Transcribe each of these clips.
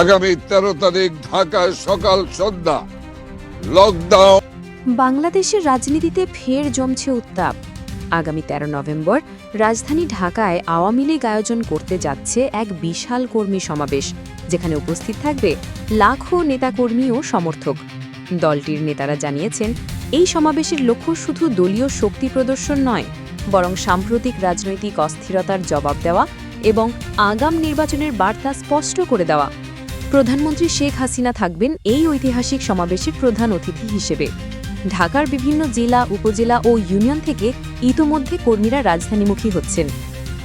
আগামী তেরো তারিখ ঢাকায় সকাল সন্ধ্যা। লকডাউন বাংলাদেশের রাজনীতিতে ফের জমছে উত্তাপ। আগামী ১৩ নভেম্বর রাজধানী ঢাকায় আওয়ামী লীগ আয়োজন করতে যাচ্ছে এক বিশাল কর্মী সমাবেশ, যেখানে উপস্থিত থাকবে লাখো নেতাকর্মী ও সমর্থক। দলটির নেতারা জানিয়েছেন, এই সমাবেশের লক্ষ্য শুধু দলীয় শক্তি প্রদর্শন নয়, বরং সাম্প্রতিক রাজনৈতিক অস্থিরতার জবাব দেওয়া এবং আগাম নির্বাচনের বার্তা স্পষ্ট করে দেওয়া। প্রধানমন্ত্রী শেখ হাসিনা থাকবেন এই ঐতিহাসিক সমাবেশের প্রধান অতিথি হিসেবে। ঢাকার বিভিন্ন জেলা, উপজেলা ও ইউনিয়ন থেকে ইতোমধ্যে কর্মীরা রাজধানীমুখী হচ্ছেন।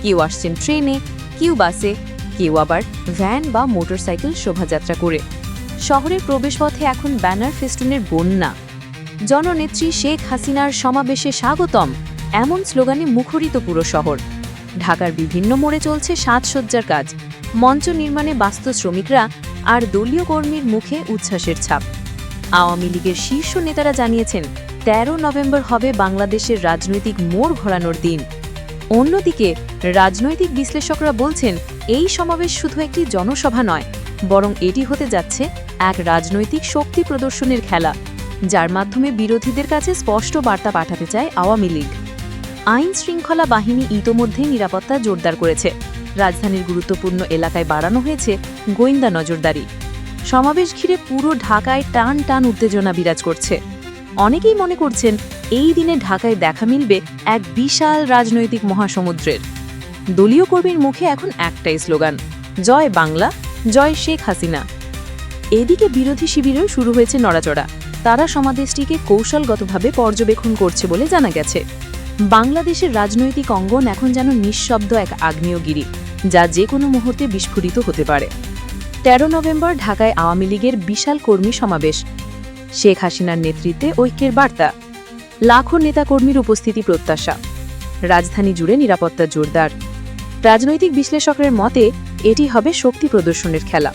কেউ আসছেন ট্রেনে, কেউ বাসে, কেউ আবার ভ্যান বা মোটরসাইকেল শোভাযাত্রা করে। শহরের প্রবেশপথে এখন ব্যানার ফেস্টুনের বন্যা। জননেত্রী শেখ হাসিনার সমাবেশে স্বাগতম এমন স্লোগানে মুখরিত পুরো শহর। ঢাকার বিভিন্ন মোড়ে চলছে সাজসজ্জার কাজ। মঞ্চ নির্মাণে ব্যস্ত শ্রমিকরা আর দলীয় কর্মীর মুখে উচ্ছ্বাসের ছাপ। আওয়ামী লীগের শীর্ষ নেতারা জানিয়েছেন ১৩ নভেম্বর হবে বাংলাদেশের রাজনৈতিক মোড় ঘোরানোর দিন। অন্যদিকে, রাজনৈতিক বিশ্লেষকরা বলছেন, এই সমাবেশ শুধু একটি জনসভা নয়, বরং এটি হতে যাচ্ছে এক রাজনৈতিক শক্তি প্রদর্শনের খেলা, যার মাধ্যমে বিরোধীদের কাছে স্পষ্ট বার্তা পাঠাতে চায় আওয়ামী লীগ। আইন শৃঙ্খলা বাহিনী ইতোমধ্যে নিরাপত্তা জোরদার করেছে। রাজধানীর গুরুত্বপূর্ণ এলাকায় বাড়ানো হয়েছে গোয়েন্দা নজরদারি। সমাবেশ ঘিরে পুরো ঢাকায় টান টান উত্তেজনা বিরাজ করছে। অনেকেই মনে করছেন, এই দিনে ঢাকায় দেখা মিলবে এক বিশাল রাজনৈতিক মহাসমুদ্রের। দলীয় কর্মীর মুখে এখন একটাই স্লোগান, জয় বাংলা, জয় শেখ হাসিনা। এদিকে বিরোধী শিবিরেও শুরু হয়েছে নড়াচড়া। তারা সমাবেশটিকে কৌশলগতভাবে পর্যবেক্ষণ করছে বলে জানা গেছে। বাংলাদেশের রাজনৈতিক অঙ্গন এখন যেন নিঃশব্দ এক আগ্নেয়গিরি, যা যে কোনো মুহূর্তে বিস্ফোরিত হতে পারে। তেরো নভেম্বর ঢাকায় আওয়ামী লীগের বিশাল কর্মী সমাবেশ। শেখ হাসিনার নেতৃত্বে ঐক্যের বার্তা। লাখো নেতাকর্মীর উপস্থিতি প্রত্যাশা। রাজধানী জুড়ে নিরাপত্তা জোরদার। রাজনৈতিক বিশ্লেষকের মতে, এটি হবে শক্তি প্রদর্শনের খেলা।